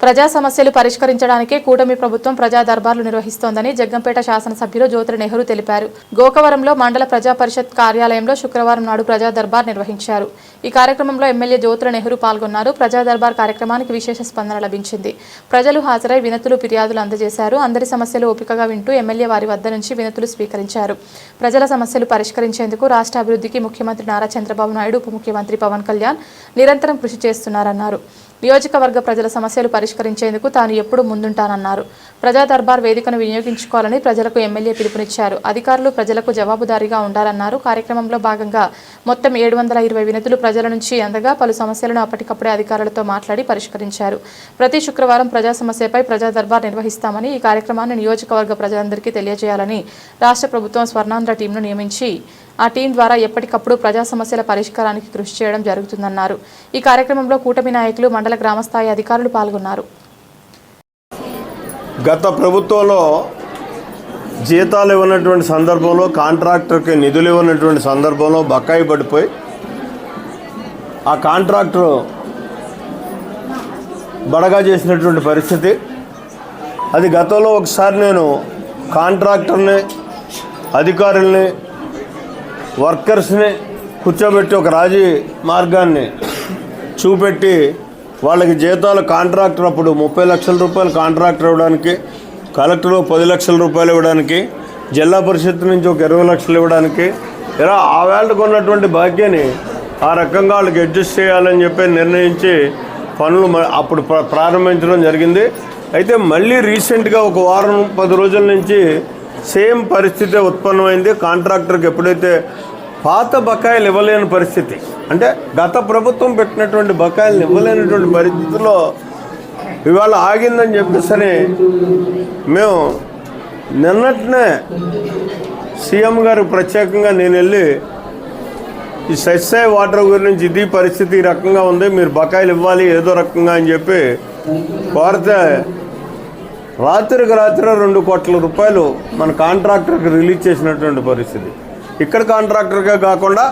ప్రజా సమస్యలు పరిష్కరించడానికే కూటమి ప్రభుత్వం ప్రజా దర్బార్లు నిర్వహిస్తోందని జగ్గంపేట శాసనసభ్యులు జ్యోతి నెహ్రూ తెలిపారు. గోకవరంలో మండల ప్రజా పరిషత్ కార్యాలయంలో శుక్రవారం నాడు ప్రజా దర్బార్ నిర్వహించారు. ఈ కార్యక్రమంలో ఎమ్మెల్యే జ్యోతుల నెహ్రూ పాల్గొన్నారు. ప్రజా దర్బార్ కార్యక్రమానికి విశేష స్పందన లభించింది. ప్రజలు హాజరై వినతులు ఫిర్యాదులు అందజేశారు. అందరి సమస్యలు ఓపికగా వింటూ ఎమ్మెల్యే వారి వద్ద నుంచి వినతులు స్వీకరించారు. ప్రజల సమస్యలు పరిష్కరించేందుకు రాష్ట్ర అభివృద్ధికి ముఖ్యమంత్రి నారా చంద్రబాబు నాయుడు ఉప ముఖ్యమంత్రి పవన్ కళ్యాణ్ నిరంతరం కృషి చేస్తున్నారన్నారు. నియోజకవర్గ ప్రజల సమస్యలు పరిష్కరించేందుకు తాను ఎప్పుడూ ముందుంటానన్నారు. ప్రజా దర్బార్ వేదికను వినియోగించుకోవాలని ప్రజలకు ఎమ్మెల్యే పిలుపునిచ్చారు. అధికారులు ప్రజలకు జవాబుదారీగా ఉండాలన్నారు. కార్యక్రమంలో భాగంగా మొత్తం ఏడు వందల ఇరవై వినతులు ప్రజల నుంచి అందగా పలు సమస్యలను అప్పటికప్పుడే అధికారులతో మాట్లాడి పరిష్కరించారు. ప్రతి శుక్రవారం ప్రజా సమస్యపై ప్రజా దర్బార్ నిర్వహిస్తామని ఈ కార్యక్రమాన్ని నియోజకవర్గ ప్రజలందరికీ తెలియజేయాలని రాష్ట్ర ప్రభుత్వం స్వర్ణాంధ్ర టీంను నియమించి ఆ టీం ద్వారా ఎప్పటికప్పుడు ప్రజా సమస్యల పరిష్కారానికి కృషి చేయడం జరుగుతుందన్నారు. ఈ కార్యక్రమంలో కూటమి నాయకులు మండల గ్రామస్థాయి అధికారులు పాల్గొన్నారు. గత ప్రభుత్వంలో జీతాలు ఇవ్వనటువంటి సందర్భంలో కాంట్రాక్టర్కి నిధులు ఇవ్వనటువంటి సందర్భంలో బకాయి పడిపోయి ఆ కాంట్రాక్టర్ బడగా చేసినటువంటి పరిస్థితి. అది గతంలో ఒకసారి నేను కాంట్రాక్టర్ని అధికారుల్ని వర్కర్స్ని కూర్చోబెట్టి ఒక రాజీ మార్గాన్ని చూపెట్టి వాళ్ళకి జీతాలు కాంట్రాక్టర్ అప్పుడు ముప్పై లక్షల రూపాయలు కాంట్రాక్టర్ ఇవ్వడానికి కలెక్టర్ పది లక్షల రూపాయలు ఇవ్వడానికి జిల్లా పరిషత్ నుంచి ఒక ఇరవై లక్షలు ఇవ్వడానికి. ఇలా ఆ వేళకు ఉన్నటువంటి భాగ్యాన్ని ఆ రకంగా వాళ్ళకి అడ్జస్ట్ చేయాలని చెప్పి నిర్ణయించి పనులు అప్పుడు ప్రారంభించడం జరిగింది. అయితే మళ్ళీ రీసెంట్గా ఒక వారం పది రోజుల నుంచి సేమ్ పరిస్థితి ఉత్పన్నమైంది. కాంట్రాక్టర్కి ఎప్పుడైతే పాత బకాయిలు ఇవ్వలేని పరిస్థితి అంటే గత ప్రభుత్వం పెట్టినటువంటి బకాయిలు ఇవ్వలేనటువంటి పరిస్థితిలో ఇవాళ ఆగిందని చెప్పేసరి మేము నిన్నటినే సీఎం గారు ప్రత్యేకంగా నేను వెళ్ళి ఈ సస్సాయి వాటర్ గురించి ఇది పరిస్థితి ఈ రకంగా ఉంది. మీరు బకాయిలు ఇవ్వాలి ఏదో రకంగా అని చెప్పి కోరితే రాత్రికి రాత్రి రెండు కోట్ల రూపాయలు మన కాంట్రాక్టర్కి రిలీజ్ చేసినటువంటి పరిస్థితి. ఇక్కడ కాంట్రాక్టర్గా కాకుండా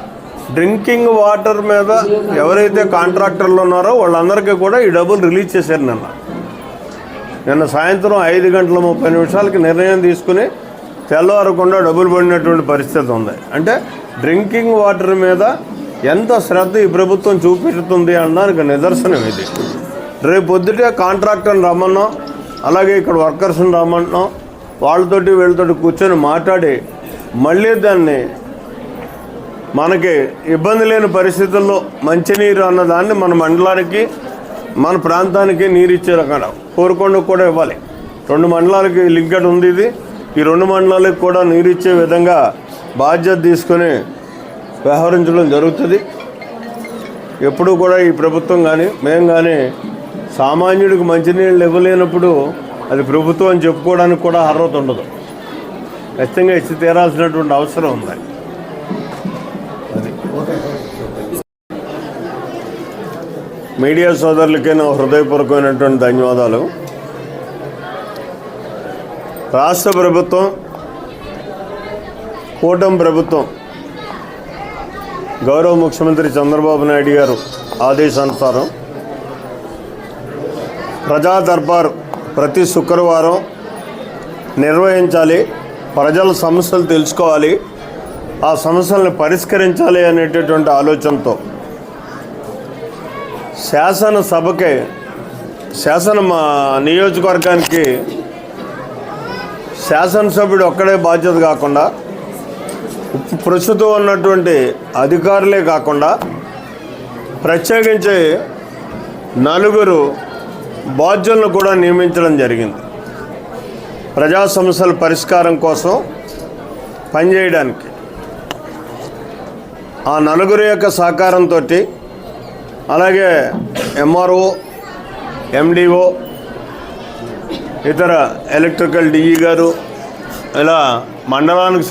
డ్రింకింగ్ వాటర్ మీద ఎవరైతే కాంట్రాక్టర్లు ఉన్నారో వాళ్ళందరికీ కూడా ఈ డబ్బులు రిలీజ్ చేశారు నిన్న. నిన్న సాయంత్రం ఐదు గంటల ముప్పై నిమిషాలకి నిర్ణయం తీసుకుని తెల్లవారకుండా డబ్బులు పడినటువంటి పరిస్థితి ఉంది. అంటే డ్రింకింగ్ వాటర్ మీద ఎంత శ్రద్ధ ఈ ప్రభుత్వం చూపెడుతుంది అనడానికి నిదర్శనం ఇది. రేపు పొద్దుటే కాంట్రాక్టర్ని రమ్మన్నాం. అలాగే ఇక్కడ వర్కర్స్ని రమ్మన్నాం వాళ్ళతోటి వీళ్ళతోటి కూర్చొని మాట్లాడి మళ్ళీ దాన్ని మనకి ఇబ్బంది లేని పరిస్థితుల్లో మంచినీరు అన్నదాన్ని మన మండలానికి మన ప్రాంతానికి నీరు ఇచ్చే రకంగా కోరుకొండకు కూడా ఇవ్వాలి. రెండు మండలాలకి లింకెడ్ ఉంది ఇది. ఈ రెండు మండలాలకు కూడా నీరు ఇచ్చే విధంగా బాధ్యత తీసుకొని వ్యవహరించడం జరుగుతుంది. ఎప్పుడూ కూడా ఈ ప్రభుత్వం కానీ మేము కానీ సామాన్యుడికి మంచినీళ్ళు ఇవ్వలేనప్పుడు అది ప్రభుత్వం అని చెప్పుకోవడానికి కూడా అర్హత ఉండదు. ఖచ్చితంగా ఇచ్చి తీరాల్సినటువంటి అవసరం ఉంది. అది మీడియా సోదరులకి నా హృదయపూర్వకమైనటువంటి ధన్యవాదాలు. రాష్ట్ర ప్రభుత్వం కూటమి ప్రభుత్వం గౌరవ ముఖ్యమంత్రి చంద్రబాబు నాయుడు గారు ఆదేశానుసారం ప్రజా దర్బార్ ప్రతి శుక్రవారం నిర్వహించాలి. ప్రజల సమస్యలు తెలుసుకోవాలి. ఆ సమస్యలను పరిష్కరించాలి అనేటటువంటి ఆలోచనతో శాసనసభకే శాసన మా నియోజకవర్గానికి శాసనసభ్యుడు ఒక్కడే బాధ్యత కాకుండా ప్రస్తుతం ఉన్నటువంటి అధికారులే కాకుండా ప్రత్యేకించి నలుగురు బాధ్యులను కూడా నియమించడం జరిగింది. ప్రజా సమస్యల పరిష్కారం కోసం పనిచేయడానికి ఆ నలుగురు యొక్క సహకారంతో అలాగే ఎంఆర్ఓ ఎండిఓ ఇతర ఎలక్ట్రికల్ డిఈ గారు ఇలా మండలానికి